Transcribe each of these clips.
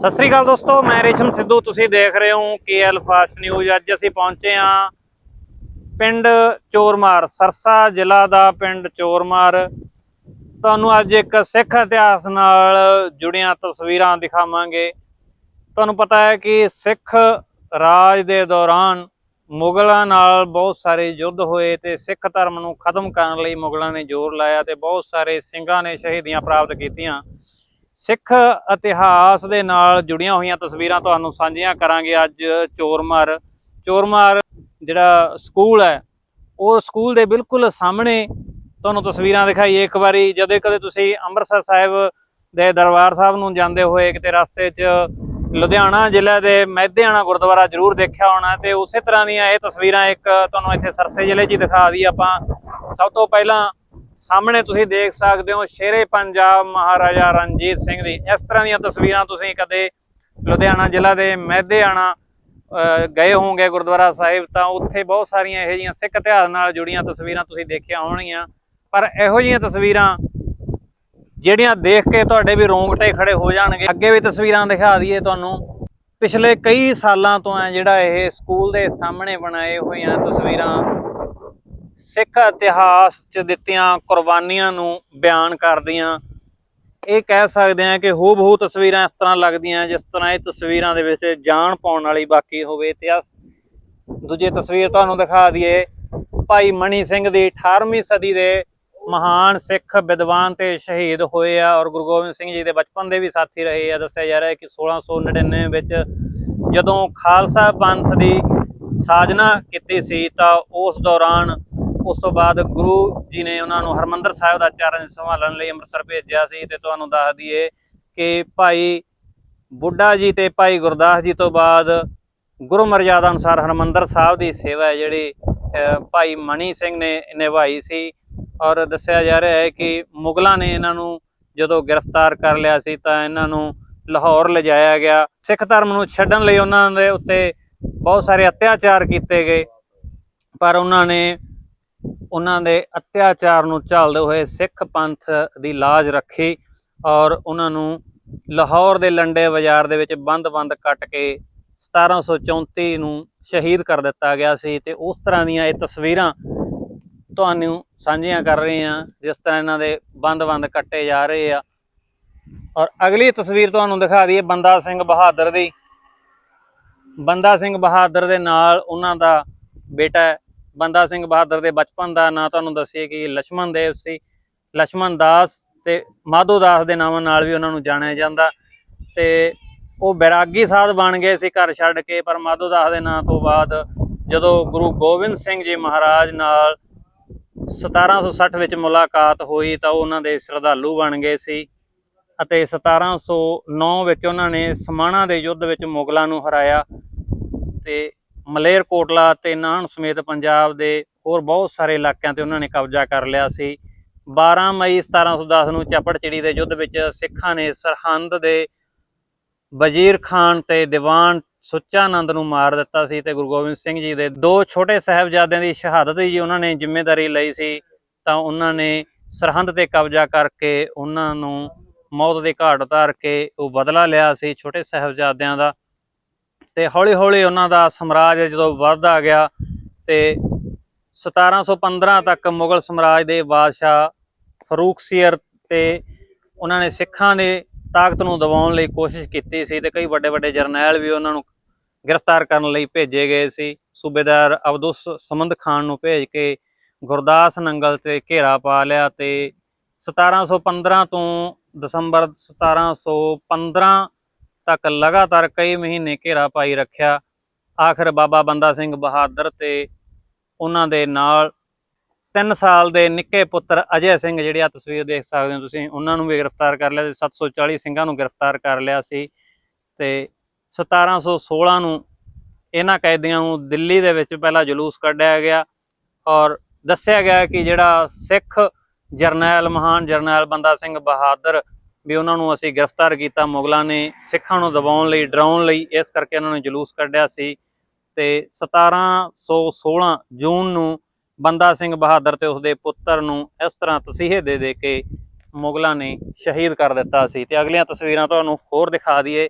ਸਤਿ ਸ੍ਰੀ ਅਕਾਲ ਦੋਸਤੋ, ਮੈਂ ਰੇਸ਼ਮ ਸਿੱਧੂ। ਤੁਸੀਂ ਦੇਖ ਰਹੇ ਹੋ ਕੇਐਲ ਫਾਸਟ ਨਿਊਜ਼। ਅੱਜ ਅਸੀਂ ਪਹੁੰਚੇ ਹਾਂ ਪਿੰਡ ਚੋਰਮਾਰ, ਸਰਸਾ ਜ਼ਿਲ੍ਹਾ ਦਾ ਪਿੰਡ ਚੋਰਮਾਰ। ਤੁਹਾਨੂੰ ਅੱਜ ਇੱਕ ਸਿੱਖ ਇਤਿਹਾਸ ਨਾਲ ਜੁੜੀਆਂ ਤਸਵੀਰਾਂ ਦਿਖਾਵਾਂਗੇ। ਤੁਹਾਨੂੰ ਪਤਾ ਹੈ ਕਿ ਸਿੱਖ ਰਾਜ ਦੇ ਦੌਰਾਨ ਮੁਗਲਾਂ ਨਾਲ ਬਹੁਤ ਸਾਰੇ ਯੁੱਧ ਹੋਏ ਤੇ ਸਿੱਖ ਧਰਮ ਨੂੰ ਖਤਮ ਕਰਨ ਲਈ ਮੁਗਲਾਂ ਨੇ ਜ਼ੋਰ ਲਾਇਆ ਤੇ ਬਹੁਤ ਸਾਰੇ ਸਿੰਘਾਂ ਨੇ ਸ਼ਹੀਦੀਆਂ ਪ੍ਰਾਪਤ ਕੀਤੀਆਂ। ਸਿੱਖ ਇਤਿਹਾਸ ਦੇ ਨਾਲ ਜੁੜੀਆਂ ਹੋਈਆਂ ਤਸਵੀਰਾਂ ਤੁਹਾਨੂੰ ਸਾਂਝੀਆਂ ਕਰਾਂਗੇ ਅੱਜ ਚੋਰਮਾਰ। ਚੋਰਮਾਰ ਜਿਹੜਾ ਸਕੂਲ ਹੈ, ਉਹ ਸਕੂਲ ਦੇ ਬਿਲਕੁਲ ਸਾਹਮਣੇ ਤੁਹਾਨੂੰ ਤਸਵੀਰਾਂ ਦਿਖਾਈਏ। ਇੱਕ ਵਾਰੀ ਜਦੋਂ ਕਦੇ ਤੁਸੀਂ ਅੰਮ੍ਰਿਤਸਰ ਸਾਹਿਬ ਦੇ ਦਰਬਾਰ ਸਾਹਿਬ ਨੂੰ ਜਾਂਦੇ ਹੋਏ ਕਿਤੇ ਰਸਤੇ 'ਚ ਲੁਧਿਆਣਾ ਜ਼ਿਲ੍ਹੇ ਦੇ ਮਹਿਦਿਆਣਾ ਗੁਰਦੁਆਰਾ ਜ਼ਰੂਰ ਦੇਖਿਆ ਹੋਣਾ ਤੇ ਉਸੇ ਤਰ੍ਹਾਂ ਦੀਆਂ ਇਹ ਤਸਵੀਰਾਂ ਇੱਕ ਤੁਹਾਨੂੰ ਇੱਥੇ ਸਰਸੇ ਜ਼ਿਲ੍ਹੇ 'ਚ ਦਿਖਾ ਦੀ ਆਪਾਂ ਸਭ ਤੋਂ ਪਹਿਲਾਂ ਸਾਹਮਣੇ ਤੁਸੀਂ ਦੇਖ ਸਕਦੇ ਹੋ ਸ਼ੇਰੇ ਪੰਜਾਬ ਮਹਾਰਾਜਾ ਰਣਜੀਤ ਸਿੰਘ ਦੀ। ਇਸ ਤਰ੍ਹਾਂ ਦੀਆਂ ਤਸਵੀਰਾਂ ਤੁਸੀਂ ਕਦੇ ਲੁਧਿਆਣਾ ਜ਼ਿਲ੍ਹਾ ਦੇ ਮਹਿਦਿਆਣਾ ਗਏ ਹੋਵੋਗੇ ਗੁਰਦੁਆਰਾ ਸਾਹਿਬ, ਤਾਂ ਉੱਥੇ ਬਹੁਤ ਸਾਰੀਆਂ ਇਹੋ ਜਿਹੀਆਂ ਸਿੱਖ ਇਤਿਹਾਸ ਨਾਲ ਜੁੜੀਆਂ ਤਸਵੀਰਾਂ ਤੁਸੀਂ ਦੇਖੀਆਂ ਹੋਣਗੀਆਂ। ਪਰ ਇਹੋ ਜਿਹੀਆਂ ਤਸਵੀਰਾਂ ਜਿਹੜੀਆਂ ਦੇਖ ਕੇ ਤੁਹਾਡੇ ਵੀ ਰੋਂਗਟੇ ਖੜੇ ਹੋ ਜਾਣਗੇ। ਅੱਗੇ ਵੀ ਤਸਵੀਰਾਂ ਦਿਖਾ ਦਈਏ ਤੁਹਾਨੂੰ। ਪਿਛਲੇ ਕਈ ਸਾਲਾਂ ਤੋਂ ਹੈ ਜਿਹੜਾ ਇਹ ਸਕੂਲ ਦੇ ਸਾਹਮਣੇ ਬਣਾਏ ਹੋਈਆਂ ਤਸਵੀਰਾਂ ਸਿੱਖ ਇਤਿਹਾਸ 'ਚ ਦਿੱਤੀਆਂ ਕੁਰਬਾਨੀਆਂ ਨੂੰ ਬਿਆਨ ਕਰਦੀਆਂ। ਇਹ ਕਹਿ ਸਕਦੇ ਆ ਕਿ ਹੂਬਹੂ ਤਸਵੀਰਾਂ ਇਸ ਤਰ੍ਹਾਂ ਲੱਗਦੀਆਂ, ਜਿਸ ਤਰ੍ਹਾਂ ਇਹ ਤਸਵੀਰਾਂ ਦੇ ਵਿੱਚ ਜਾਨ ਪਾਉਣ ਵਾਲੀ ਬਾਕੀ ਹੋਵੇ ਇਤਿਹਾਸ। ਦੂਜੀ ਤਸਵੀਰ ਤੁਹਾਨੂੰ ਦਿਖਾ ਦਈਏ, ਭਾਈ ਮਣੀ ਸਿੰਘ ਦੀ 18ਵੀਂ ਸਦੀ ਦੇ ਮਹਾਨ ਸਿੱਖ ਵਿਦਵਾਨ ਤੇ ਸ਼ਹੀਦ ਹੋਏ ਆ ਔਰ ਗੁਰੂ ਗੋਬਿੰਦ ਸਿੰਘ ਜੀ ਦੇ ਬਚਪਨ ਦੇ ਵੀ ਸਾਥੀ ਰਹੇ ਆ। ਦੱਸਿਆ ਜਾ ਰਿਹਾ ਹੈ ਕਿ 1699 ਵਿੱਚ ਜਦੋਂ ਖਾਲਸਾ ਪੰਥ ਦੀ ਸਾਜਨਾ ਕੀਤੀ ਸੀ ਤਾਂ ਉਸ ਦੌਰਾਨ ਉਸ ਤੋਂ ਬਾਅਦ ਗੁਰੂ ਜੀ ਨੇ ਉਹਨਾਂ ਨੂੰ ਹਰਮੰਦਰ ਸਾਹਿਬ ਦਾ ਚਰਨ ਸੰਭਾਲਣ ਲਈ ਅੰਮ੍ਰਿਤਸਰ ਭੇਜਿਆ ਸੀ ਤੇ ਤੁਹਾਨੂੰ ਦੱਸ ਦਈਏ ਕਿ ਭਾਈ ਬੁੱਢਾ ਜੀ ਤੇ ਭਾਈ ਗੁਰਦਾਸ ਜੀ ਤੋਂ ਬਾਅਦ ਗੁਰੂ ਮਰਜ਼ਾਦਾ ਅਨੁਸਾਰ ਹਰਮੰਦਰ ਸਾਹਿਬ ਦੀ ਸੇਵਾ ਹੈ ਜਿਹੜੀ ਭਾਈ ਮਣੀ ਸਿੰਘ ਨੇ ਨਿਭਾਈ ਸੀ ਔਰ ਦੱਸਿਆ ਜਾ ਰਿਹਾ ਹੈ ਕਿ ਮੁਗਲਾਂ ਨੇ ਇਹਨਾਂ ਨੂੰ ਜਦੋਂ ਗ੍ਰਿਫਤਾਰ ਕਰ ਲਿਆ ਸੀ ਤਾਂ ਇਹਨਾਂ ਨੂੰ ਲਾਹੌਰ ਲਿਜਾਇਆ ਗਿਆ। ਸਿੱਖ ਧਰਮ ਨੂੰ ਛੱਡਣ ਲਈ ਉਹਨਾਂ ਦੇ ਉੱਤੇ ਬਹੁਤ ਸਾਰੇ ਅਤਿਆਚਾਰ ਕੀਤੇ ਗਏ, ਪਰ ਉਹਨਾਂ ਨੇ ਉਹਨਾਂ ਦੇ ਅਤਿਆਚਾਰ ਨੂੰ ਝੱਲਦੇ ਹੋਏ ਸਿੱਖ ਪੰਥ ਦੀ ਲਾਜ ਰੱਖੀ ਔਰ ਉਹਨਾਂ ਨੂੰ ਲਾਹੌਰ ਦੇ ਲੰਡੇ ਬਾਜ਼ਾਰ ਦੇ ਵਿੱਚ ਬੰਦ-ਬੰਦ ਕੱਟ ਕੇ 1734 ਨੂੰ ਸ਼ਹੀਦ ਕਰ ਦਿੱਤਾ ਗਿਆ ਸੀ ਤੇ ਉਸ ਤਰ੍ਹਾਂ ਦੀਆਂ ਇਹ ਤਸਵੀਰਾਂ ਤੁਹਾਨੂੰ ਸਾਂਝੀਆਂ ਕਰ ਰਹੇ ਹਾਂ, ਜਿਸ ਤਰ੍ਹਾਂ ਇਹਨਾਂ ਦੇ ਬੰਦ-ਬੰਦ ਕੱਟੇ ਜਾ ਰਹੇ ਆ। ਔਰ ਅਗਲੀ ਤਸਵੀਰ ਤੁਹਾਨੂੰ ਦਿਖਾ ਦਈਏ ਬੰਦਾ ਸਿੰਘ ਬਹਾਦਰ ਦੀ। ਬੰਦਾ ਸਿੰਘ ਬਹਾਦਰ ਦੇ ਨਾਲ ਉਹਨਾਂ ਦਾ ਬੇਟਾ ਬੰਦਾ ਸਿੰਘ ਬਹਾਦਰ ਦੇ ਬਚਪਨ ਦਾ ਨਾਂ ਤੁਹਾਨੂੰ ਦੱਸੀਏ ਕਿ ਲక్ష్మణ ਦੇਵ ਸੀ ਲక్ష్మణ ਦਾਸ ਤੇ ਮਾਧੋ ਦਾਸ ਦੇ ਨਾਮ ਨਾਲ ਵੀ ਉਹਨਾਂ ਨੂੰ ਜਾਣਿਆ ਜਾਂਦਾ। ਤੇ ਉਹ ਬੈਰਾਗੀ ਸਾਧ ਬਣ ਗਏ ਸੀ ਘਰ ਛੱਡ ਕੇ, ਪਰ ਮਾਧੋ ਦਾਸ ਦੇ ਨਾਂ ਤੋਂ ਬਾਅਦ ਜਦੋਂ ਗੁਰੂ ਗੋਬਿੰਦ ਸਿੰਘ ਜੀ ਮਹਾਰਾਜ ਨਾਲ 1760 ਵਿੱਚ ਮੁਲਾਕਾਤ ਹੋਈ ਤਾਂ ਉਹ ਉਹਨਾਂ ਦੇ ਸ਼ਰਧਾਲੂ ਬਣ ਗਏ ਸੀ ਅਤੇ 1709 ਵਿੱਚ ਉਹਨਾਂ ਨੇ ਸਮਾਣਾ ਦੇ ਯੁੱਧ ਵਿੱਚ ਮੁਗਲਾਂ ਨੂੰ ਹਰਾਇਆ। ਤੇ ਮਲੇਰਕੋਟਲਾ ਤੇ ਨਾਹਨ ਸਮੇਤ ਪੰਜਾਬ ਦੇ ਹੋਰ ਬਹੁਤ ਸਾਰੇ ਇਲਾਕਿਆਂ ਤੇ ਉਹਨਾਂ ਨੇ ਕਬਜ਼ਾ ਕਰ ਲਿਆ ਸੀ। 12 ਮਈ 1710 ਨੂੰ ਚਪੜਚਿੜੀ ਦੇ ਯੁੱਧ ਵਿੱਚ ਸਿੱਖਾਂ ਨੇ ਸਰਹੰਦ ਦੇ ਵਜ਼ੀਰ ਖਾਨ ਤੇ ਦੀਵਾਨ ਸੁੱਚਾਨੰਦ ਨੂੰ ਮਾਰ ਦਿੱਤਾ ਸੀ ਤੇ ਗੁਰੂ ਗੋਬਿੰਦ ਸਿੰਘ ਜੀ ਦੇ ਦੋ ਛੋਟੇ ਸਾਹਿਬਜ਼ਾਦਿਆਂ ਦੀ ਸ਼ਹਾਦਤ ਜੀ ਉਹਨਾਂ ਨੇ ਜ਼ਿੰਮੇਵਾਰੀ ਲਈ ਸੀ ਤਾਂ ਉਹਨਾਂ ਨੇ ਸਰਹੰਦ ਤੇ ਕਬਜ਼ਾ ਕਰਕੇ ਉਹਨਾਂ ਨੂੰ ਮੌਤ ਦੇ ਘਾਟ ਉਤਾਰ ਕੇ ਉਹ ਬਦਲਾ ਲਿਆ ਸੀ। ਛੋਟੇ ਸਾਹਿਬਜ਼ਾਦਿਆਂ ਦਾ ਤੇ ਹੌਲੀ-ਹੌਲੀ ਉਹਨਾਂ ਦਾ ਸਮਰਾਜ ਜਦੋਂ ਵੱਧਦਾ ਗਿਆ ਤੇ 1715 ਤੱਕ ਮੁਗਲ ਸਮਰਾਜ ਦੇ ਬਾਦਸ਼ਾਹ ਫਰੂਖ ਸੀਰ ਤੇ ਉਹਨਾਂ ਨੇ ਸਿੱਖਾਂ ਦੇ ਤਾਕਤ ਨੂੰ ਦਬਾਉਣ ਲਈ ਕੋਸ਼ਿਸ਼ ਕੀਤੀ ਸੀ ਤੇ ਕਈ ਵੱਡੇ-ਵੱਡੇ ਜਰਨੈਲ ਵੀ ਉਹਨਾਂ ਨੂੰ ਗ੍ਰਿਫਤਾਰ ਕਰਨ ਲਈ ਭੇਜੇ ਗਏ ਸੀ। ਸੂਬੇਦਾਰ ਅਬਦੁਸ ਸਮੰਦ ਖਾਨ ਨੂੰ ਭੇਜ ਕੇ ਗੁਰਦਾਸ ਨੰਗਲ ਤੇ ਘੇਰਾ ਪਾ ਲਿਆ ਤੇ 1715 ਤੋਂ ਦਸੰਬਰ 1715 ਤੱਕ ਲਗਾਤਾਰ ਕਈ ਮਹੀਨੇ ਘੇਰਾ ਪਾਈ ਰੱਖਿਆ। ਆਖਰ ਬਾਬਾ ਬੰਦਾ ਸਿੰਘ ਬਹਾਦਰ ਤੇ ਉਹਨਾਂ ਦੇ ਨਾਲ 3 ਸਾਲ ਦੇ ਨਿੱਕੇ ਪੁੱਤਰ ਅਜੇ ਸਿੰਘ ਜਿਹੜੇ ਆ ਤਸਵੀਰ ਦੇਖ ਸਕਦੇ ਹੋ ਤੁਸੀਂ। ਉਹਨਾਂ ਨੂੰ ਵੀ ਗ੍ਰਿਫਤਾਰ ਕਰ ਲਿਆ ਤੇ 740 ਸਿੰਘਾਂ ਨੂੰ ਗ੍ਰਿਫਤਾਰ ਕਰ ਲਿਆ ਸੀ ਤੇ 1716 ਨੂੰ ਇਹਨਾਂ ਕੈਦੀਆਂ ਨੂੰ ਦਿੱਲੀ ਦੇ ਵਿੱਚ ਪਹਿਲਾ ਜਲੂਸ ਕੱਢਿਆ ਗਿਆ ਔਰ ਦੱਸਿਆ ਗਿਆ ਕਿ ਜਿਹੜਾ ਸਿੱਖ ਜਰਨੈਲ, ਮਹਾਨ ਜਰਨੈਲ ਬੰਦਾ ਸਿੰਘ ਬਹਾਦਰ ਵੀ ਉਹਨਾਂ ਨੂੰ ਅਸੀਂ ਗ੍ਰਿਫਤਾਰ ਕੀਤਾ, ਮੁਗਲਾਂ ਨੇ ਸਿੱਖਾਂ ਨੂੰ ਦਬਾਉਣ ਲਈ, ਡਰਾਉਣ ਲਈ, ਇਸ ਕਰਕੇ ਉਹਨਾਂ ਨੇ ਜਲੂਸ ਕੱਢਿਆ ਸੀ। ਤੇ 1716 ਜੂਨ ਨੂੰ ਬੰਦਾ ਸਿੰਘ ਬਹਾਦਰ ਤੇ ਉਸਦੇ ਪੁੱਤਰ ਨੂੰ ਇਸ ਤਰ੍ਹਾਂ ਤਸੀਹੇ ਦੇ ਦੇ ਕੇ ਮੁਗਲਾਂ ਨੇ ਸ਼ਹੀਦ ਕਰ ਦਿੱਤਾ ਸੀ। ਤੇ ਅਗਲੀਆਂ ਤਸਵੀਰਾਂ ਤੁਹਾਨੂੰ ਹੋਰ ਦਿਖਾ ਦਈਏ।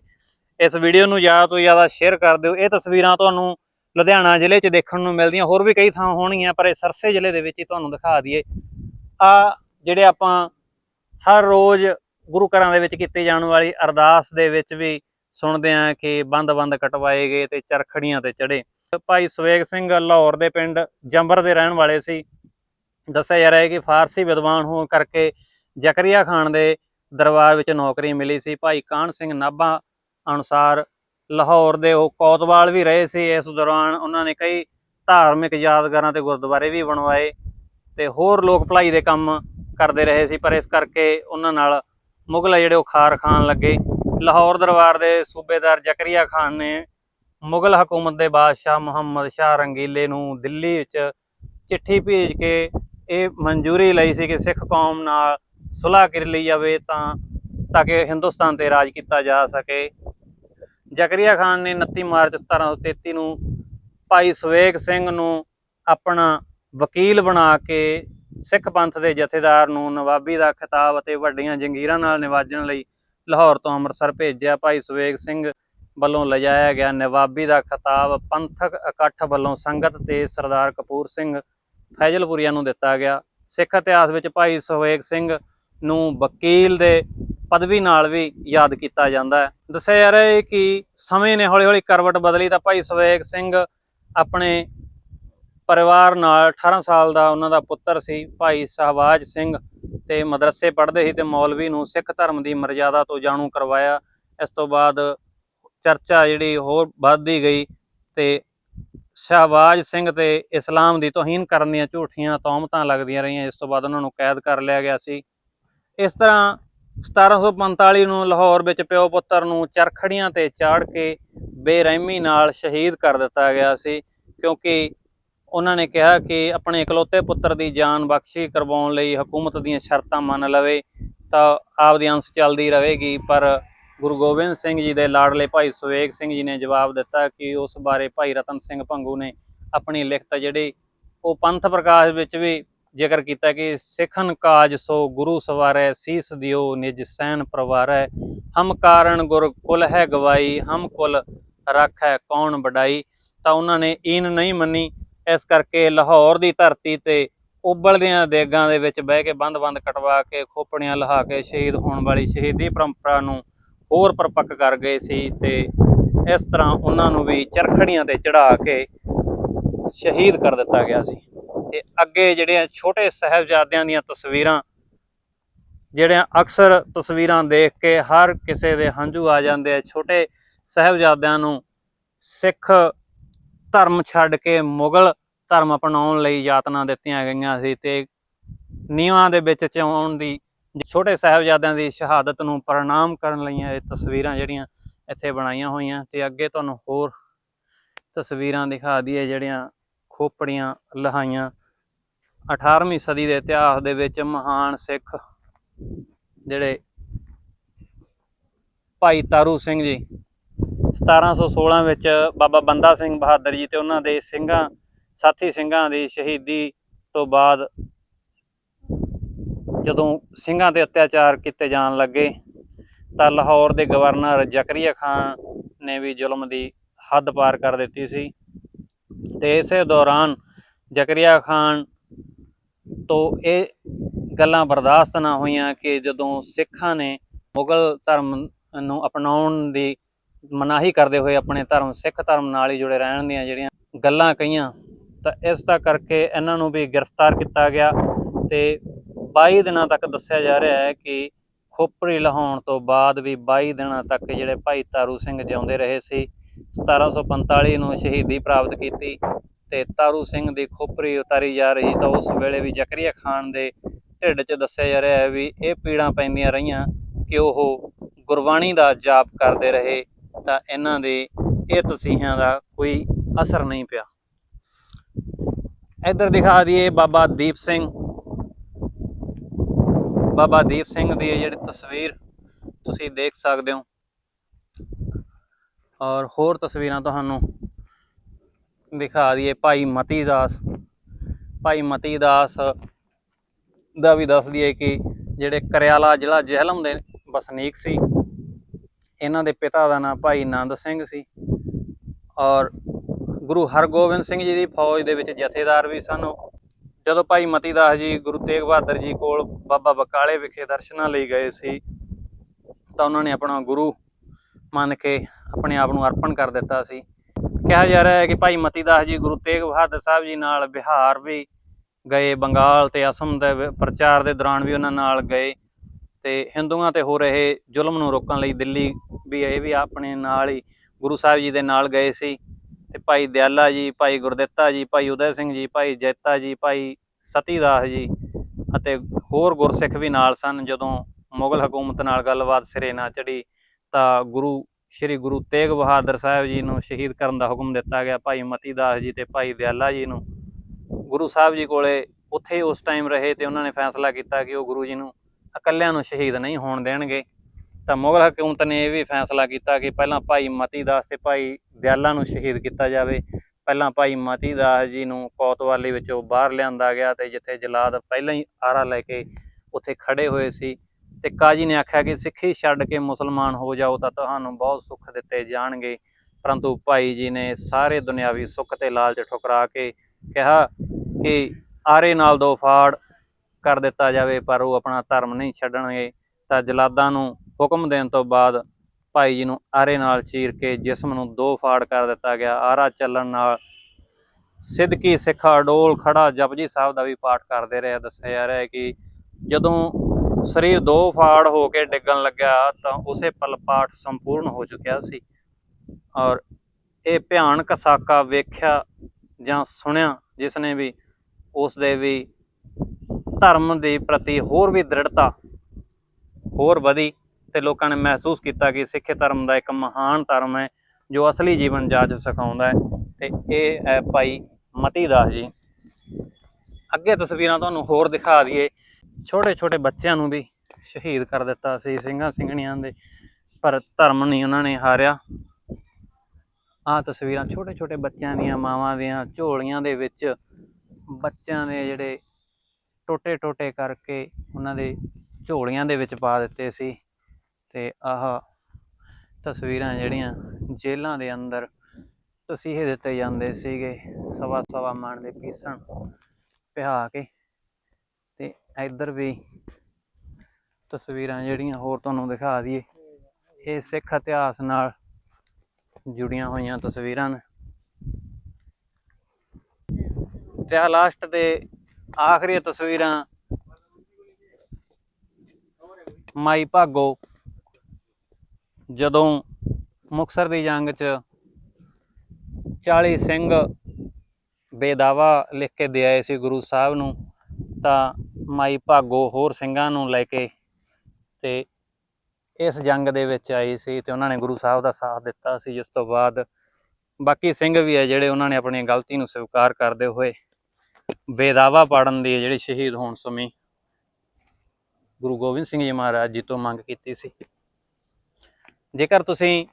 ਇਸ ਵੀਡੀਓ ਨੂੰ ਜ਼ਿਆਦਾ ਤੋਂ ਜ਼ਿਆਦਾ ਸ਼ੇਅਰ ਕਰ ਦਿਓ। ਇਹ ਤਸਵੀਰਾਂ ਤੁਹਾਨੂੰ ਲੁਧਿਆਣਾ ਜ਼ਿਲ੍ਹੇ 'ਚ ਦੇਖਣ ਨੂੰ ਮਿਲਦੀਆਂ। ਹੋਰ ਵੀ ਕਈ ਥਾਂ ਹੋਣਗੀਆਂ, ਪਰ ਇਹ ਸਰਸੇ ਜ਼ਿਲ੍ਹੇ ਦੇ ਵਿੱਚ ਹੀ ਤੁਹਾਨੂੰ ਦਿਖਾ ਦਈਏ। ਆ ਜਿਹੜੇ ਆਪਾਂ ਹਰ ਰੋਜ਼ ਗੁਰੂ ਘਰਾਂ ਦੇ ਵਿੱਚ ਕੀਤੀ ਜਾਣ ਵਾਲੀ ਅਰਦਾਸ ਦੇ ਵਿੱਚ ਵੀ ਸੁਣਦੇ ਆ ਕਿ ਬੰਦ-ਬੰਦ ਕਟਵਾਏ ਗਏ ਤੇ ਚਰਖੜੀਆਂ ਤੇ ਚੜੇ। ਭਾਈ ਸਵੇਗ ਸਿੰਘ ਲਾਹੌਰ ਦੇ ਪਿੰਡ ਜੰਬਰ ਦੇ ਰਹਿਣ ਵਾਲੇ ਸੀ। ਦੱਸਿਆ ਜਾ ਰਿਹਾ ਹੈ ਕਿ ਫਾਰਸੀ ਵਿਦਵਾਨ ਹੋਣ ਕਰਕੇ ਜ਼ਕਰੀਆ ਖਾਨ ਦੇ ਦਰਬਾਰ ਵਿੱਚ ਨੌਕਰੀ ਮਿਲੀ ਸੀ। ਭਾਈ ਕਾਹਨ ਸਿੰਘ ਨਾਭਾ ਅਨੁਸਾਰ ਲਾਹੌਰ ਦੇ ਉਹ ਕੋਤਵਾਲ ਵੀ ਰਹੇ ਸੀ। ਇਸ ਦੌਰਾਨ ਉਹਨਾਂ ਨੇ ਕਈ ਧਾਰਮਿਕ ਯਾਦਗਾਰਾਂ ਤੇ ਗੁਰਦੁਆਰੇ ਵੀ ਬਣਵਾਏ ਤੇ ਹੋਰ ਲੋਕ ਭਲਾਈ ਦੇ ਕੰਮ ਕਰਦੇ ਰਹੇ ਸੀ। ਪਰ ਇਸ ਕਰਕੇ ਉਹਨਾਂ ਨਾਲ ਮੁਗਲ ਜਿਹੜੇ ਉਹ ਖਾਰ ਖਾਨ ਲੱਗੇ। ਲਾਹੌਰ ਦਰਬਾਰ ਦੇ ਸੂਬੇਦਾਰ ਜ਼ਕਰੀਆ ਖਾਨ ਨੇ ਮੁਗਲ ਹਕੂਮਤ ਦੇ ਬਾਦਸ਼ਾਹ ਮੁਹੰਮਦ ਸ਼ਾਹ ਰੰਗੀਲੇ ਨੂੰ ਦਿੱਲੀ ਵਿੱਚ ਚਿੱਠੀ ਭੇਜ ਕੇ ਇਹ ਮਨਜ਼ੂਰੀ ਲਈ ਸੀ ਕਿ ਸਿੱਖ ਕੌਮ ਨਾਲ ਸੁਲ੍ਹਾ ਕਰ ਲਈ ਜਾਵੇ ਤਾਂ ਤਾਂ ਕਿ ਹਿੰਦੁਸਤਾਨ ਤੇ ਰਾਜ ਕੀਤਾ ਜਾ ਸਕੇ। ਜ਼ਕਰੀਆ ਖਾਨ ਨੇ 29 ਮਾਰਚ 1733 ਨੂੰ ਭਾਈ ਸਵੇਗ ਸਿੰਘ ਨੂੰ ਆਪਣਾ ਵਕੀਲ ਬਣਾ ਕੇ ਸਿੱਖ ਪੰਥ ਦੇ ਜਥੇਦਾਰ ਨੂੰ ਨਵਾਬੀ ਦਾ ਖਿਤਾਬ ਅਤੇ ਵੱਡੀਆਂ ਜੰਗੀਰਾਂ ਨਾਲ ਨਿਵਾਜਣ ਲਈ ਲਾਹੌਰ ਤੋਂ ਅੰਮ੍ਰਿਤਸਰ ਭੇਜਿਆ। ਭਾਈ ਸਵੇਗ ਸਿੰਘ ਵੱਲੋਂ ਲਿਜਾਇਆ ਗਿਆ ਨਵਾਬੀ ਦਾ ਖਿਤਾਬ ਪੰਥਕ ਇਕੱਠ ਵੱਲੋਂ ਸੰਗਤ ਤੇ ਸਰਦਾਰ ਕਪੂਰ ਸਿੰਘ ਫੈਜ਼ਲਪੁਰੀਆ ਨੂੰ ਦਿੱਤਾ ਗਿਆ। ਸਿੱਖ ਇਤਿਹਾਸ ਵਿੱਚ ਭਾਈ ਸਵੇਗ ਸਿੰਘ ਨੂੰ ਵਕੀਲ ਦੇ ਪਦਵੀ ਨਾਲ ਵੀ ਯਾਦ ਕੀਤਾ ਜਾਂਦਾ ਹੈ। ਦੱਸਿਆ ਜਾ ਰਿਹਾ ਹੈ ਕਿ ਸਮੇਂ ਨੇ ਹੌਲੀ-ਹੌਲੀ ਕਰਵਟ ਬਦਲੀ ਤਾਂ ਭਾਈ ਸਵੇਗ ਸਿੰਘ ਆਪਣੇ ਪਰਿਵਾਰ ਨਾਲ 18 ਸਾਲ ਦਾ ਉਹਨਾਂ ਦਾ ਪੁੱਤਰ ਸੀ, ਭਾਈ ਸ਼ਹਬਾਜ ਸਿੰਘ ਤੇ ਮਦਰਸੇ ਪੜ੍ਹਦੇ ਸੀ ਤੇ ਮੌਲਵੀ ਨੂੰ ਸਿੱਖ ਧਰਮ ਦੀ ਮਰਜ਼ਾਦਾ ਤੋਂ ਜਾਣੂ ਕਰਵਾਇਆ। ਇਸ ਤੋਂ ਬਾਅਦ ਚਰਚਾ ਜਿਹੜੀ ਹੋਰ ਵੱਧਦੀ ਗਈ ਤੇ ਸ਼ਹਬਾਜ ਸਿੰਘ ਤੇ ਇਸਲਾਮ ਦੀ ਤੋਹੀਨ ਕਰਨ ਦੀਆਂ ਝੂਠੀਆਂ ਤੌਮਤਾਂ ਲੱਗਦੀਆਂ ਰਹੀਆਂ, ਇਸ ਤੋਂ ਬਾਅਦ ਉਹਨਾਂ ਨੂੰ ਕੈਦ ਕਰ ਲਿਆ ਗਿਆ ਸੀ। ਇਸ ਤਰ੍ਹਾਂ 1745 ਨੂੰ ਲਾਹੌਰ ਵਿੱਚ ਪਿਓ ਪੁੱਤਰ ਨੂੰ ਚਰਖੜੀਆਂ ਤੇ ਚਾੜ ਕੇ ਬੇਰਹਿਮੀ ਨਾਲ ਸ਼ਹੀਦ ਕਰ ਦਿੱਤਾ ਗਿਆ ਸੀ, ਕਿਉਂਕਿ ਉਹਨਾਂ ਨੇ ਕਿਹਾ ਕਿ ਆਪਣੇ ਇਕਲੌਤੇ ਪੁੱਤਰ ਦੀ ਜਾਨ ਬਖਸ਼ੀ ਕਰਵਾਉਣ ਲਈ ਹਕੂਮਤ ਦੀਆਂ ਸ਼ਰਤਾਂ ਮੰਨ ਲਵੇ ਤਾਂ ਆਪਦੀ ਅੰਸ ਚੱਲਦੀ ਰਹੇਗੀ। ਪਰ ਗੁਰੂ ਗੋਬਿੰਦ ਸਿੰਘ ਜੀ ਦੇ ਲਾਡਲੇ ਭਾਈ ਸੁਵੇਗ ਸਿੰਘ ਜੀ ਨੇ ਜਵਾਬ ਦਿੱਤਾ ਕਿ ਉਸ ਬਾਰੇ ਭਾਈ ਰਤਨ ਸਿੰਘ ਭੰਗੂ ਨੇ ਆਪਣੀ ਲਿਖਤ ਜਿਹੜੀ ਉਹ ਪੰਥ ਪ੍ਰਕਾਸ਼ ਵਿੱਚ ਵੀ ਜ਼ਿਕਰ ਕੀਤਾ ਕਿ ਸਿੱਖਨ ਕਾਜ ਸੋ ਗੁਰੂ ਸਵਾਰੈ, ਸੀਸ ਦਿਓ ਨਿਜ ਸੈਨ ਪ੍ਰਵਾਰੈ। ਹਮ ਕਾਰਨ ਗੁਰ ਕੁਲ ਹੈ ਗਵਾਈ, ਹਮ ਕੁਲ ਰੱਖੈ ਕੌਣ ਵਡਾਈ। ਤਾਂ ਉਹਨਾਂ ਨੇ ਈਨ ਨਹੀਂ ਮੰਨੀ। ਇਸ ਕਰਕੇ ਲਾਹੌਰ ਦੀ ਧਰਤੀ ਤੇ ਉਬਲਦਿਆਂ ਦੇਗਾਂ ਦੇ ਵਿੱਚ ਬਹਿ ਕੇ ਬੰਦ-ਬੰਦ ਕਟਵਾ ਕੇ, ਖੋਪੜੀਆਂ ਲਹਾ ਕੇ ਸ਼ਹੀਦ ਹੋਣ ਵਾਲੀ ਸ਼ਹੀਦੀ ਪਰੰਪਰਾ ਨੂੰ ਹੋਰ ਪਰਪੱਕ ਕਰ ਗਏ ਸੀ ਤੇ ਇਸ ਤਰ੍ਹਾਂ ਉਹਨਾਂ ਨੂੰ ਵੀ ਚਰਖੜੀਆਂ ਤੇ ਚੜਾ ਕੇ ਸ਼ਹੀਦ ਕਰ ਦਿੱਤਾ ਗਿਆ ਸੀ। ਤੇ ਅੱਗੇ ਜਿਹੜੇ ਛੋਟੇ ਸਹਿਬਜ਼ਾਦਿਆਂ ਦੀਆਂ ਤਸਵੀਰਾਂ, ਜਿਹੜੀਆਂ ਅਕਸਰ ਤਸਵੀਰਾਂ ਦੇਖ ਕੇ ਹਰ ਕਿਸੇ ਦੇ ਹੰਝੂ ਆ ਜਾਂਦੇ ਆ, ਛੋਟੇ ਸਹਿਬਜ਼ਾਦਿਆਂ ਨੂੰ ਸਿੱਖ ਧਰਮ ਛੱਡ ਕੇ ਮੁਗਲ ਧਰਮ ਅਪਣਾਉਣ ਲਈ ਯਾਤਨਾ ਦਿੱਤੀਆਂ ਗਈਆਂ ਸੀ ਤੇ ਨੀਵਾਂ ਦੇ ਵਿੱਚ ਚਾਉਣ ਦੀ ਛੋਟੇ ਸਾਹਿਬਜ਼ਾਦਿਆਂ ਦੀ ਸ਼ਹਾਦਤ ਨੂੰ ਪ੍ਰਣਾਮ ਕਰਨ ਲਈਆਂ ਇਹ ਤਸਵੀਰਾਂ ਜਿਹੜੀਆਂ ਇੱਥੇ ਬਣਾਈਆਂ ਹੋਈਆਂ ਤੇ ਅੱਗੇ ਤੁਹਾਨੂੰ ਹੋਰ ਤਸਵੀਰਾਂ ਦਿਖਾ ਦਈਏ ਜਿਹੜੀਆਂ ਖੋਪੜੀਆਂ ਲਹਾਈਆਂ। 18ਵੀਂ ਸਦੀ ਦੇ ਇਤਿਹਾਸ ਦੇ ਵਿੱਚ ਮਹਾਨ ਸਿੱਖ ਜਿਹੜੇ ਭਾਈ ਤਾਰੂ ਸਿੰਘ ਜੀ 1716 ਵਿੱਚ ਬਾਬਾ ਬੰਦਾ ਸਿੰਘ ਬਹਾਦਰ ਜੀ ਤੇ ਉਹਨਾਂ ਦੇ ਸਿੰਘਾਂ, ਸਾਥੀ ਸਿੰਘਾਂ ਦੀ ਸ਼ਹੀਦੀ ਤੋਂ ਬਾਅਦ ਜਦੋਂ ਸਿੰਘਾਂ ਤੇ ਅਤਿਆਚਾਰ ਕੀਤੇ ਜਾਣ ਲੱਗੇ ਤਾਂ ਲਾਹੌਰ ਦੇ ਗਵਰਨਰ ਜ਼ਕਰੀਆ ਖਾਨ ਨੇ ਵੀ ਜ਼ੁਲਮ ਦੀ ਹੱਦ ਪਾਰ ਕਰ ਦਿੱਤੀ ਸੀ ਤੇ ਇਸੇ ਦੌਰਾਨ ਜ਼ਕਰੀਆ ਖਾਨ ਤੋਂ ਇਹ ਗੱਲਾਂ ਬਰਦਾਸ਼ਤ ਨਾ ਹੋਈਆਂ ਕਿ ਜਦੋਂ ਸਿੱਖਾਂ ਨੇ ਮੁਗਲ ਧਰਮ ਨੂੰ ਅਪਣਾਉਣ ਦੀ ਮਨਾਹੀ ਕਰਦੇ ਹੋਏ ਆਪਣੇ ਧਰਮ, ਸਿੱਖ ਧਰਮ ਨਾਲ ਹੀ ਜੁੜੇ ਰਹਿਣ ਦੀਆਂ ਜਿਹੜੀਆਂ ਗੱਲਾਂ ਕਹੀਆਂ, ਤਾਂ ਇਸ ਦਾ ਕਰਕੇ ਇਹਨਾਂ ਨੂੰ ਵੀ ਗ੍ਰਿਫਤਾਰ ਕੀਤਾ ਗਿਆ ਤੇ 22 ਦਿਨਾਂ ਤੱਕ ਦੱਸਿਆ ਜਾ ਰਿਹਾ ਹੈ ਕਿ ਖੋਪਰੀ ਲਹਾਉਣ ਤੋਂ ਬਾਅਦ ਵੀ 22 ਦਿਨਾਂ ਤੱਕ ਜਿਹੜੇ ਭਾਈ ਤਾਰੂ ਸਿੰਘ ਜਿਉਂਦੇ ਰਹੇ ਸੀ 1745 ਨੂੰ ਸ਼ਹੀਦੀ ਪ੍ਰਾਪਤ ਕੀਤੀ ਤੇ ਤਾਰੂ ਸਿੰਘ ਦੀ ਖੋਪਰੀ ਉਤਾਰੀ ਜਾ ਰਹੀ ਤਾਂ ਉਸ ਵੇਲੇ ਵੀ ਜ਼ਕਰੀਆ ਖਾਨ ਦੇ ਢਿੱਡ 'ਚ ਦੱਸਿਆ ਜਾ ਰਿਹਾ ਹੈ ਵੀ ਇਹ ਪੀੜਾਂ ਪੈਂਦੀਆਂ ਰਹੀਆਂ ਕਿ ਉਹ ਗੁਰਬਾਣੀ ਦਾ ਜਾਪ ਕਰਦੇ ਰਹੇ ਤਾਂ ਇਹਨਾਂ ਦੇ ਇਹ ਤਸੀਹਿਆਂ ਦਾ ਕੋਈ ਅਸਰ ਨਹੀਂ ਪਿਆ। ਇੱਧਰ ਦਿਖਾ ਦਈਏ ਬਾਬਾ ਦੀਪ ਸਿੰਘ। ਬਾਬਾ ਦੀਪ ਸਿੰਘ ਦੀ ਜਿਹੜੀ ਤਸਵੀਰ ਤੁਸੀਂ ਦੇਖ ਸਕਦੇ ਹੋ। ਔਰ ਹੋਰ ਤਸਵੀਰਾਂ ਤੁਹਾਨੂੰ ਦਿਖਾ ਦਈਏ ਭਾਈ ਮਤੀ ਦਾਸ। ਭਾਈ ਮਤੀ ਦਾਸ ਦਾ ਵੀ ਦੱਸ ਦਈਏ ਕਿ ਜਿਹੜੇ ਕਰਿਆਲਾ ਜ਼ਿਲ੍ਹਾ ਜਹਿਲਮ ਦੇ ਵਸਨੀਕ ਸੀ। ਇਹਨਾਂ ਦੇ ਪਿਤਾ ਦਾ ਨਾਮ ਭਾਈ ਨੰਦ ਸਿੰਘ ਸੀ ਔਰ ਗੁਰੂ ਹਰਗੋਬਿੰਦ ਸਿੰਘ ਜੀ ਦੀ ਫੌਜ ਦੇ ਵਿੱਚ ਜਥੇਦਾਰ ਵੀ ਸਨ। ਜਦੋਂ ਭਾਈ ਮਤੀ ਦਾਸ ਜੀ, ਗੁਰੂ ਤੇਗ ਬਹਾਦਰ ਜੀ ਕੋਲ ਬਾਬਾ ਬਕਾਲੇ ਵਿਖੇ ਦਰਸ਼ਨਾਂ ਲਈ ਗਏ ਸੀ, ਤਾਂ ਉਹਨਾਂ ਨੇ ਆਪਣਾ ਗੁਰੂ ਮੰਨ ਕੇ ਆਪਣੇ ਆਪ ਨੂੰ ਅਰਪਣ ਕਰ ਦਿੱਤਾ ਸੀ। ਕਿਹਾ ਜਾ ਰਿਹਾ ਹੈ ਕਿ ਭਾਈ ਮਤੀ ਦਾਸ ਜੀ, ਗੁਰੂ ਤੇਗ ਬਹਾਦਰ ਸਾਹਿਬ ਜੀ ਨਾਲ ਬਿਹਾਰ ਵੀ ਗਏ, ਬੰਗਾਲ ਤੇ ਅਸਮ ਦੇ ਪ੍ਰਚਾਰ ਦੇ ਦੌਰਾਨ ਵੀ ਉਹਨਾਂ ਨਾਲ ਗਏ ਤੇ ਹਿੰਦੂਆਂ ਤੇ ਹੋ ਰਹੇ ਜ਼ੁਲਮ ਨੂੰ ਰੋਕਣ ਲਈ ਦਿੱਲੀ ਵੀ ਇਹ ਵੀ ਆਪਣੇ ਨਾਲ ਹੀ ਗੁਰੂ ਸਾਹਿਬ ਜੀ ਦੇ ਨਾਲ ਗਏ ਸੀ ਤੇ ਭਾਈ ਦਿਆਲਾ ਜੀ, ਭਾਈ ਗੁਰਦਿੱਤਾ ਜੀ, ਭਾਈ ਉਦੈ ਸਿੰਘ ਜੀ, ਭਾਈ ਜੈਤਾ ਜੀ, ਭਾਈ ਸਤੀਦਾਸ ਜੀ ਅਤੇ ਹੋਰ ਗੁਰਸਿੱਖ ਵੀ ਨਾਲ ਸਨ। ਜਦੋਂ ਮੁਗਲ ਹਕੂਮਤ ਨਾਲ ਗੱਲਬਾਤ ਸਿਰੇ ਨਾ ਚੜੀ ਤਾਂ ਗੁਰੂ, ਸ੍ਰੀ ਗੁਰੂ ਤੇਗ ਬਹਾਦਰ ਸਾਹਿਬ ਜੀ ਨੂੰ ਸ਼ਹੀਦ ਕਰਨ ਦਾ ਹੁਕਮ ਦਿੱਤਾ ਗਿਆ। ਭਾਈ ਮਤੀ ਦਾਸ ਜੀ ਤੇ ਭਾਈ ਦਿਆਲਾ ਜੀ ਨੂੰ ਗੁਰੂ ਸਾਹਿਬ ਜੀ ਕੋਲੇ ਉੱਥੇ ਉਸ ਟਾਈਮ ਰਹੇ ਤੇ ਉਹਨਾਂ ਨੇ ਫੈਸਲਾ ਕੀਤਾ ਕਿ ਉਹ ਗੁਰੂ ਜੀ ਨੂੰ ਇਕੱਲਿਆਂ ਨੂੰ ਸ਼ਹੀਦ ਨਹੀਂ ਹੋਣ ਦੇਣਗੇ। ਤਾਂ ਮੁਗਲ ਹਕੂਮਤ ਨੇ ਇਹ ਵੀ ਫੈਸਲਾ ਕੀਤਾ ਕਿ ਪਹਿਲਾਂ ਭਾਈ ਮਤੀ ਦਾਸ ਤੇ ਭਾਈ ਦਿਆਲਾ ਨੂੰ ਸ਼ਹੀਦ ਕੀਤਾ ਜਾਵੇ। ਪਹਿਲਾਂ ਭਾਈ ਮਤੀ ਦਾਸ ਜੀ ਨੂੰ ਕੋਤਵਾਲੀ ਵਿੱਚੋਂ ਬਾਹਰ ਲਿਆਂਦਾ ਗਿਆ ਤੇ ਜਿੱਥੇ ਜਲਾਦ ਪਹਿਲਾਂ ਹੀ ਆਰਾ ਲੈ ਕੇ ਉੱਥੇ ਖੜੇ ਹੋਏ ਸੀ। ਤੇ ਕਾਜੀ ਨੇ ਆਖਿਆ ਕਿ ਸਿੱਖੀ ਛੱਡ ਕੇ ਮੁਸਲਮਾਨ ਹੋ ਜਾਓ ਤਾਂ ਤੁਹਾਨੂੰ ਬਹੁਤ ਸੁੱਖ ਦਿੱਤੇ ਜਾਣਗੇ। ਪਰੰਤੂ ਭਾਈ ਜੀ ਨੇ ਸਾਰੇ ਦੁਨਿਆਵੀ ਸੁੱਖ ਤੇ ਲਾਲਚ ਠੁਕਰਾ ਕੇ ਕਿਹਾ ਕਿ ਆਰੇ ਨਾਲ ਦੋ ਫਾੜ ਕਰ ਦਿੱਤਾ ਜਾਵੇ ਪਰ ਉਹ ਆਪਣਾ ਧਰਮ ਨਹੀਂ ਛੱਡਣਗੇ। ਤਾਂ ਜਲਾਦਾਂ ਨੂੰ ਹੁਕਮ ਦੇਣ ਤੋਂ ਬਾਅਦ ਭਾਈ ਜੀ ਨੂੰ ਆਰੇ ਨਾਲ ਚੀਰ ਕੇ ਜਿਸਮ ਨੂੰ ਦੋ ਫਾੜ ਕਰ ਦਿੱਤਾ ਗਿਆ। ਆਰਾ ਚੱਲਣ ਨਾਲ ਸਿੱਧਕੀ ਸਿੱਖ ਡੋਲ ਖੜਾ ਜਪਜੀ ਸਾਹਿਬ ਦਾ ਵੀ ਪਾਠ ਕਰਦੇ ਰਹੇ। ਦੱਸਿਆ ਜਾ ਰਿਹਾ ਹੈ ਕਿ ਜਦੋਂ ਸਰੀਰ ਦੋ ਫਾੜ ਹੋ ਕੇ ਡਿੱਗਣ ਲੱਗਿਆ ਤਾਂ ਉਸੇ ਪਲ ਪਾਠ ਸੰਪੂਰਨ ਹੋ ਚੁੱਕਿਆ ਸੀ। ਔਰ ਇਹ ਭਿਆਨਕ ਸਾਕਾ ਵੇਖਿਆ ਜਾਂ ਸੁਣਿਆ ਜਿਸ ਨੇ ਵੀ ਉਸ ਦੇ ਵੀ ਧਰਮ ਦੇ ਪ੍ਰਤੀ ਹੋਰ ਵੀ ਦ੍ਰਿੜਤਾ ਹੋਰ ਵਧੀ। ਤੇ ਲੋਕਾਂ ਨੇ ਮਹਿਸੂਸ ਕੀਤਾ ਕਿ ਸਿੱਖ ਧਰਮ ਦਾ ਇੱਕ ਮਹਾਨ ਧਰਮ ਹੈ, ਜੋ ਅਸਲੀ ਜੀਵਨ ਜਾਚ ਸਿਖਾਉਂਦਾ ਹੈ। ਤੇ ਇਹ ਹੈ ਭਾਈ ਮਤੀ ਦਾਸ ਜੀ। ਅੱਗੇ ਤਸਵੀਰਾਂ ਤੁਹਾਨੂੰ ਹੋਰ ਦਿਖਾ ਦਈਏ। ਛੋਟੇ ਛੋਟੇ ਬੱਚਿਆਂ ਨੂੰ ਵੀ ਸ਼ਹੀਦ ਕਰ ਦਿੱਤਾ ਸੀ ਸਿੰਘਾਂ ਸਿੰਘਣੀਆਂ ਦੇ, ਪਰ ਧਰਮ ਨਹੀਂ ਉਹਨਾਂ ਨੇ ਹਾਰਿਆ। ਆਹ ਤਸਵੀਰਾਂ ਛੋਟੇ ਛੋਟੇ ਬੱਚਿਆਂ ਦੀਆਂ, ਮਾਵਾਂ ਦੀਆਂ, ਝੋਲੀਆਂ ਦੇ ਵਿੱਚ ਬੱਚਿਆਂ ਦੇ ਜਿਹੜੇ ਟੋਟੇ ਟੋਟੇ ਕਰਕੇ ਉਹਨਾਂ ਦੇ ਝੋਲੀਆਂ ਦੇ ਵਿੱਚ ਪਾ ਦਿੱਤੇ ਸੀ। ਤੇ ਆਹ ਤਸਵੀਰਾਂ ਜਿਹੜੀਆਂ ਜੇਲ੍ਹਾਂ ਦੇ ਅੰਦਰ ਤਸੀਹੇ ਦਿੱਤੇ ਜਾਂਦੇ ਸੀਗੇ, ਸਵਾ ਸਵਾ ਮਣ ਦੇ ਪੀਸਣ ਪਿਹਾ ਕੇ। ਤੇ ਇੱਧਰ ਵੀ ਤਸਵੀਰਾਂ ਜਿਹੜੀਆਂ ਹੋਰ ਤੁਹਾਨੂੰ ਦਿਖਾ ਦਈਏ। ਇਹ ਸਿੱਖ ਇਤਿਹਾਸ ਨਾਲ ਜੁੜੀਆਂ ਹੋਈਆਂ ਤਸਵੀਰਾਂ ਨੇ। ਤੇ ਆਹ ਲਾਸਟ ਤੇ ਆਖਰੀ ਤਸਵੀਰਾਂ ਮਾਈ ਭਾਗੋ ਜਦੋਂ ਮੁਕਸਰ ਦੀ ਜੰਗ 'ਚ 40 ਸਿੰਘ ਬੇਦਾਵਾ ਲਿਖ ਕੇ ਦੇ ਆਏ ਸੀ ਗੁਰੂ ਸਾਹਿਬ ਨੂੰ, ਤਾਂ ਮਾਈ ਭਾਗੋ ਹੋਰ ਸਿੰਘਾਂ ਨੂੰ ਲੈ ਕੇ ਤੇ ਇਸ ਜੰਗ ਦੇ ਵਿੱਚ ਆਈ ਸੀ ਤੇ ਉਹਨਾਂ ਨੇ ਗੁਰੂ ਸਾਹਿਬ ਦਾ ਸਾਥ ਦਿੱਤਾ ਸੀ। ਜਿਸ ਤੋਂ ਬਾਅਦ ਬਾਕੀ ਸਿੰਘ ਵੀ ਹੈ ਜਿਹੜੇ ਉਹਨਾਂ ਨੇ ਆਪਣੀ ਗਲਤੀ ਨੂੰ ਸਵੀਕਾਰ ਕਰਦੇ ਹੋਏ ਬੇਦਾਵਾ ਪਾੜਨ ਦੀ ਜਿਹੜੀ ਸ਼ਹੀਦ ਹੋਣ ਸਮੇਂ ਗੁਰੂ ਗੋਬਿੰਦ ਸਿੰਘ ਜੀ ਮਹਾਰਾਜ ਜੀ ਤੋਂ ਮੰਗ ਕੀਤੀ ਸੀ। ਜੇਕਰ ਤੁਸੀਂ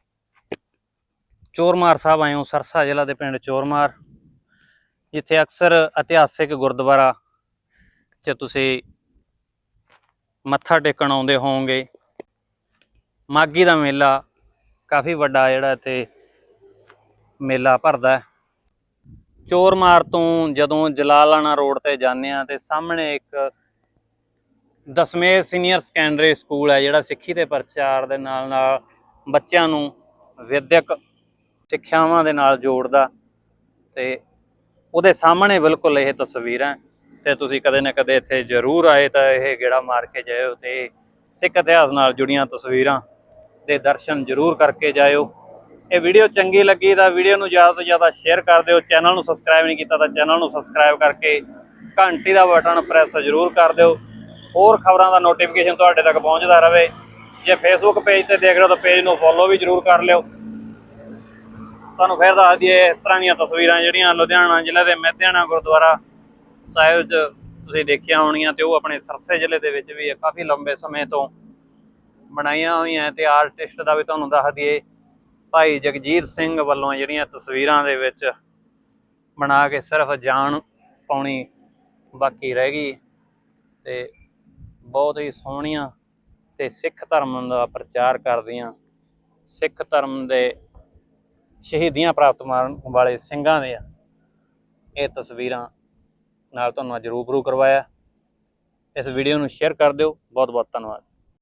ਚੋਰਮਾਰ ਸਾਹਿਬ ਆਏ ਹੋ, ਸਰਸਾ ਜ਼ਿਲ੍ਹਾ ਦੇ ਪਿੰਡ ਚੋਰਮਾਰ, ਜਿੱਥੇ ਅਕਸਰ ਇਤਿਹਾਸਿਕ ਗੁਰਦੁਆਰਾ 'ਚ ਤੁਸੀਂ ਮੱਥਾ ਟੇਕਣ ਆਉਂਦੇ ਹੋਵੋਗੇ ਮਾਗੀ ਦਾ ਮੇਲਾ ਕਾਫੀ ਵੱਡਾ ਜਿਹੜਾ ਇੱਥੇ ਮੇਲਾ ਭਰਦਾ ਚੋਰਮਾਰ ਤੋਂ ਜਦੋਂ ਜਲਾਲਾਣਾ ਰੋਡ ਤੇ ਜਾਂਦੇ ਆ ਤੇ ਸਾਹਮਣੇ ਇੱਕ ਦਸਵੇਂ ਸੀਨੀਅਰ ਸੈਕੰਡਰੀ ਸਕੂਲ ਹੈ ਜਿਹੜਾ ਸਿੱਖੀ ਦੇ ਪ੍ਰਚਾਰ ਦੇ ਨਾਲ ਨਾਲ ਬੱਚਿਆਂ ਨੂੰ ਵਿਦਿਅਕ ਸਿੱਖਿਆਵਾਂ ਦੇ ਨਾਲ ਜੋੜਦਾ ਤੇ ਉਹਦੇ ਸਾਹਮਣੇ ਬਿਲਕੁਲ ਇਹ ਤਸਵੀਰਾਂ ਤੇ ਤੁਸੀਂ ਕਦੇ ਨਾ ਕਦੇ ਇੱਥੇ ਜ਼ਰੂਰ ਆਏ ਤਾਂ ਇਹ ਗੇੜਾ ਮਾਰ ਕੇ ਜਾਇਓ ਤੇ ਸਿੱਖ ਇਤਿਹਾਸ ਨਾਲ ਜੁੜੀਆਂ ਤਸਵੀਰਾਂ ਦੇ ਦਰਸ਼ਨ ਜ਼ਰੂਰ ਕਰਕੇ ਜਾਇਓ। ਇਹ ਵੀਡੀਓ ਚੰਗੀ ਲੱਗੀ ਤਾਂ ਵੀਡੀਓ ਨੂੰ ਜ਼ਿਆਦਾ ਤੋਂ ਜ਼ਿਆਦਾ ਸ਼ੇਅਰ ਕਰ ਦਿਓ। ਚੈਨਲ ਨੂੰ ਸਬਸਕ੍ਰਾਈਬ ਨਹੀਂ ਕੀਤਾ ਤਾਂ ਚੈਨਲ ਨੂੰ ਸਬਸਕ੍ਰਾਈਬ ਕਰਕੇ ਘੰਟੀ ਦਾ ਬਟਨ ਪ੍ਰੈਸ ਜ਼ਰੂਰ ਕਰ ਦਿਓ। ਹੋਰ ਖਬਰਾਂ ਦਾ ਨੋਟੀਫਿਕੇਸ਼ਨ ਤੁਹਾਡੇ ਤੱਕ ਪਹੁੰਚਦਾ ਰਹੇ। ਜੇ ਫੇਸਬੁੱਕ ਪੇਜ ਤੇ ਦੇਖ ਰਹੇ ਹੋ ਤਾਂ ਪੇਜ ਨੂੰ ਫੋਲੋ ਵੀ ਜ਼ਰੂਰ ਕਰ ਲਿਓ। ਤੁਹਾਨੂੰ ਫਿਰ ਦੱਸ ਦਈਏ, ਇਸ ਤਰ੍ਹਾਂ ਦੀਆਂ ਤਸਵੀਰਾਂ ਜਿਹੜੀਆਂ ਲੁਧਿਆਣਾ ਜ਼ਿਲ੍ਹੇ ਦੇ ਮਹਿਦਿਆਣਾ ਗੁਰਦੁਆਰਾ ਸਾਹਿਬ 'ਚ ਤੁਸੀਂ ਦੇਖੀਆਂ ਹੋਣੀਆਂ ਤੇ ਉਹ ਆਪਣੇ ਸਰਸੇ ਜ਼ਿਲ੍ਹੇ ਦੇ ਵਿੱਚ ਵੀ ਕਾਫੀ ਲੰਬੇ ਸਮੇਂ ਤੋਂ ਬਣਾਈਆਂ ਹੋਈਆਂ ਤੇ ਆਰਟਿਸਟ ਦਾ ਵੀ ਤੁਹਾਨੂੰ ਦੱਸ ਦਈਏ, ਭਾਈ ਜਗਜੀਤ ਸਿੰਘ ਵੱਲੋਂ ਜਿਹੜੀਆਂ ਤਸਵੀਰਾਂ ਦੇ ਵਿੱਚ ਬਣਾ ਕੇ ਸਿਰਫ ਜਾਨ ਪਾਉਣੀ ਬਾਕੀ ਰਹਿ ਗਈ ਤੇ ਬਹੁਤ ਹੀ ਸੋਹਣੀਆਂ ਤੇ ਸਿੱਖ ਧਰਮ ਦਾ ਪ੍ਰਚਾਰ ਕਰਦੀਆਂ। ਸਿੱਖ ਧਰਮ ਦੇ ਸ਼ਹੀਦੀਆਂ ਪ੍ਰਾਪਤ ਮਾਰਨ ਵਾਲੇ ਸਿੰਘਾਂ ਦੇ ਇਹ ਤਸਵੀਰਾਂ ਨਾਲ ਤੁਹਾਨੂੰ ਅੱਜ ਰੂਬਰੂ ਕਰਵਾਇਆ। ਇਸ ਵੀਡੀਓ ਨੂੰ ਸ਼ੇਅਰ ਕਰ ਦਿਓ। ਬਹੁਤ ਬਹੁਤ ਧੰਨਵਾਦ।